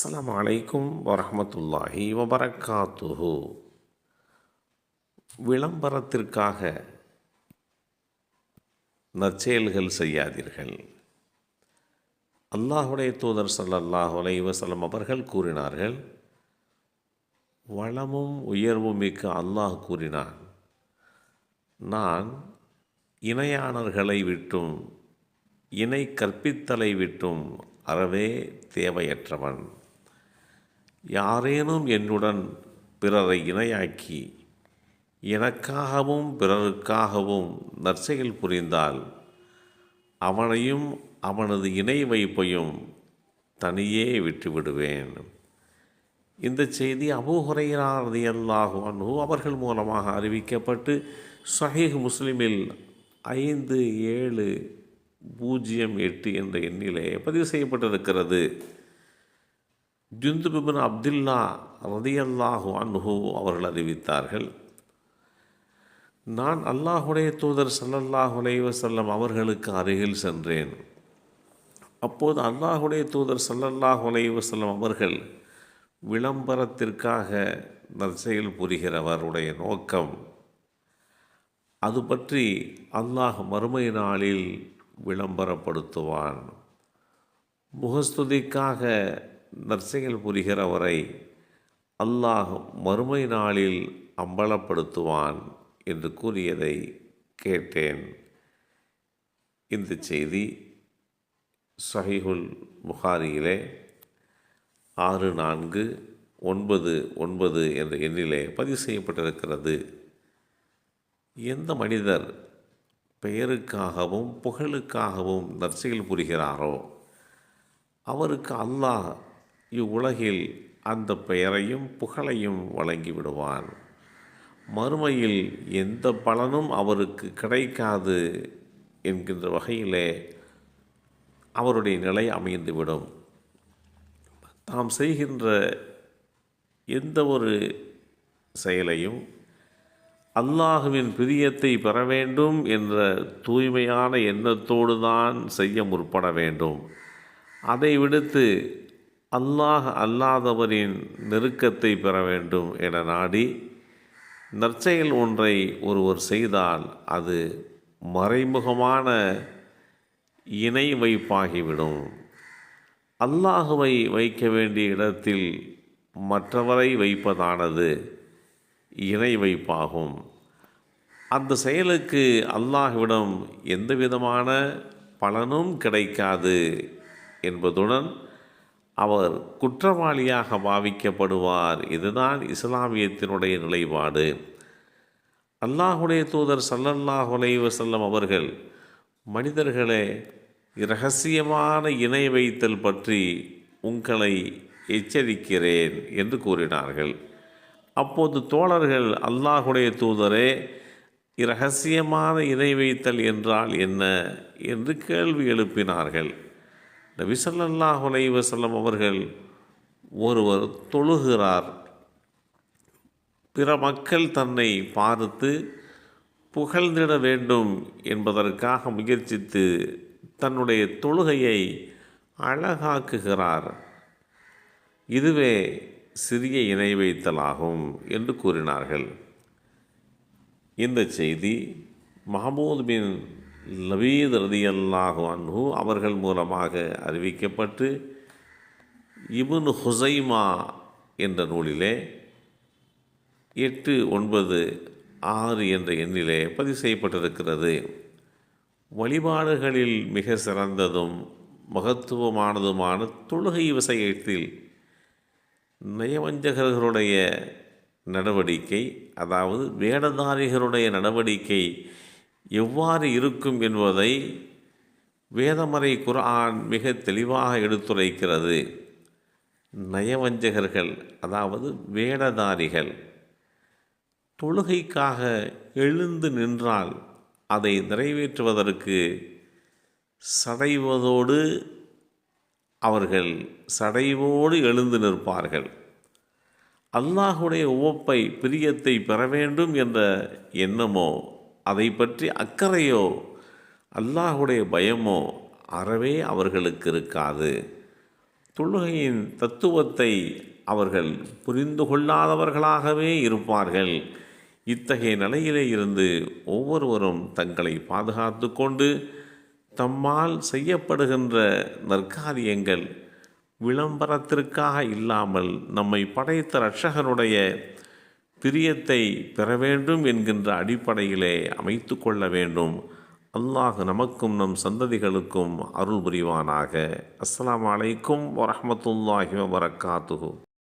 அஸ்லாம் அலைக்கும் வரமத்துல்லாஹி வபரக்காத்துஹு விளம்பரத்திற்காக நற்செயல்கள் செய்யாதீர்கள் அல்லாஹுடைய தூதர் ஸல்லல்லாஹு வலைவசலம் அவர்கள் கூறினார்கள் வளமும் உயர்வும் மிக்க அல்லாஹ் கூறினான் நான் இணையாளர்களை விட்டும் இணை கற்பித்தலை விட்டும் அறவே தேவையற்றவன் யாரேனும் என்னுடன் பிறரை இணையாக்கி எனக்காகவும் பிறருக்காகவும் நற்செயல் புரிந்தால் அவனையும் அவனது இணை வைப்பையும் தனியே விட்டுவிடுவேன். இந்த செய்தி அபூஹுரையாரதி அல்லாஹு அவர்கள் மூலமாக அறிவிக்கப்பட்டு சஹீஹ் முஸ்லிமில் ஐந்து ஏழு பூஜ்ஜியம் எட்டு என்ற எண்ணிலே பதிவு செய்யப்பட்டிருக்கிறது. ஜுந்துபிபின் அப்துல்லா ரதியல்லாஹு அன்ஹு அவர்கள் அறிவித்தார்கள் நான் அல்லாஹுடைய தூதர் சல்லல்லாஹ் செல்லம் அவர்களுக்கு அருகில் சென்றேன். அப்போது அல்லாஹுடைய தூதர் ஸல்லல்லாஹு செல்லம் அவர்கள் விளம்பரத்திற்காக நற்செயல் புரிகிறவருடைய நோக்கம். அது பற்றி அல்லாஹ் மறுமை நாளில் விளம்பரப்படுத்துவான். முகஸ்துதிக்காக நற்செயல் புரிகிறவரை அல்லாஹ் மறுமை நாளில் அம்பலப்படுத்துவான் என்று கூறியதை கேட்டேன். இந்த செய்தி சஹிஹுல் புகாரியிலே ஆறு நான்கு ஒன்பது ஒன்பது என்ற எண்ணிலே பதிவு செய்யப்பட்டிருக்கிறது. எந்த மனிதர் பெயருக்காகவும் புகழுக்காகவும் நற்செயல் புரிகிறாரோ அவருக்கு அல்லாஹ் இவ்வுலகில் அந்த பெயரையும் புகழையும் வழங்கிவிடுவான் மறுமையில் எந்த பலனும் அவருக்கு கிடைக்காது என்கின்ற வகையிலே அவருடைய நிலை அமைந்துவிடும். தாம் செய்கின்ற எந்த ஒரு செயலையும் அல்லாஹுவின் பிரியத்தை பெற வேண்டும் என்ற தூய்மையான எண்ணத்தோடு தான் செய்ய முற்பட வேண்டும். அதை விடுத்து அல்லாஹ் அல்லாதவரின் நெருக்கத்தை பெற வேண்டும் என நாடி நற்செயல் ஒன்றை ஒருவர் செய்தால் அது மறைமுகமான இணை வைப்பாகிவிடும். அல்லாஹுவை வைக்க வேண்டிய இடத்தில் மற்றவரை வைப்பதானது இணை வைப்பாகும். அந்த செயலுக்கு அல்லாஹ்விடம் எந்த விதமான பலனும் கிடைக்காது என்பதுடன் அவர் குற்றவாளியாக பாவிக்கப்படுவார். இதுதான் இஸ்லாமியத்தினுடைய நிலைப்பாடு. அல்லாஹுடைய தூதர் சல்லல்லாஹு அலைஹி அவர்கள் மனிதர்களே இரகசியமான இணை வைத்தல் பற்றி உங்களை எச்சரிக்கிறேன் என்று கூறினார்கள். அப்போது தோழர்கள் அல்லாஹுடைய தூதரே இரகசியமான இணை வைத்தல் என்றால் என்ன? என்று கேள்வி எழுப்பினார்கள். நபி சல்லாஹ் அலைஹி அவர்கள் ஒருவர் தொழுகிறார். பிற மக்கள் தன்னை பார்த்து புகழ்ந்திட வேண்டும் என்பதற்காக முயற்சித்து தன்னுடைய தொழுகையை அழகாக்குகிறார். இதுவே சிறிய இணை வைத்தலாகும் என்று கூறினார்கள். இந்த செய்தி மஹமூத் பின் லபீத் ரதியல்லாஹு அன்ஹு அவர்கள் மூலமாக அறிவிக்கப்பட்டு இபுன் ஹுசைமா என்ற நூலிலே எட்டு ஒன்பது ஆறு என்ற எண்ணிலே பதிவு செய்யப்பட்டிருக்கிறது. வழிபாடுகளில் மிக சிறந்ததும் மகத்துவமானதுமான தொழுகை விஷயத்தில் நயவஞ்சகர்களுடைய நடவடிக்கை அதாவது வேடதாரிகளுடைய நடவடிக்கை எவ்வாறு இருக்கும் என்பதை வேதமறை குரான் மிக தெளிவாக எடுத்துரைக்கிறது. நயவஞ்சகர்கள் அதாவது வேடதாரிகள் தொழுகைக்காக எழுந்து நின்றால் அதை நிறைவேற்றுவதற்கு சடைவதோடு அவர்கள் சடைவோடு எழுந்து நிற்பார்கள். அல்லாஹுடைய உவப்பை பிரியத்தை பெற வேண்டும் என்ற எண்ணமோ அதை பற்றி அக்கறையோ அல்லாஹுடைய பயமோ அறவே அவர்களுக்கு இருக்காது. தொழுகையின் தத்துவத்தை அவர்கள் புரிந்து கொள்ளாதவர்களாகவே இருப்பார்கள். இத்தகைய நிலையிலே இருந்து ஒவ்வொருவரும் தங்களை பாதுகாத்து கொண்டு தம்மால் செய்யப்படுகின்ற நற்காரியங்கள் விளம்பரத்திற்காக இல்லாமல் நம்மை படைத்த இரட்சகனுடைய பிரியத்தை பெற வேண்டும் என்கின்ற அடிப்படையிலே அமைத்து கொள்ள வேண்டும். அல்லாஹ் நமக்கும் நம் சந்ததிகளுக்கும் அருள் புரிவானாக. அஸ்லாம் அலைக்கும் வரமத்துல்லாஹி வபரகாத்துஹு.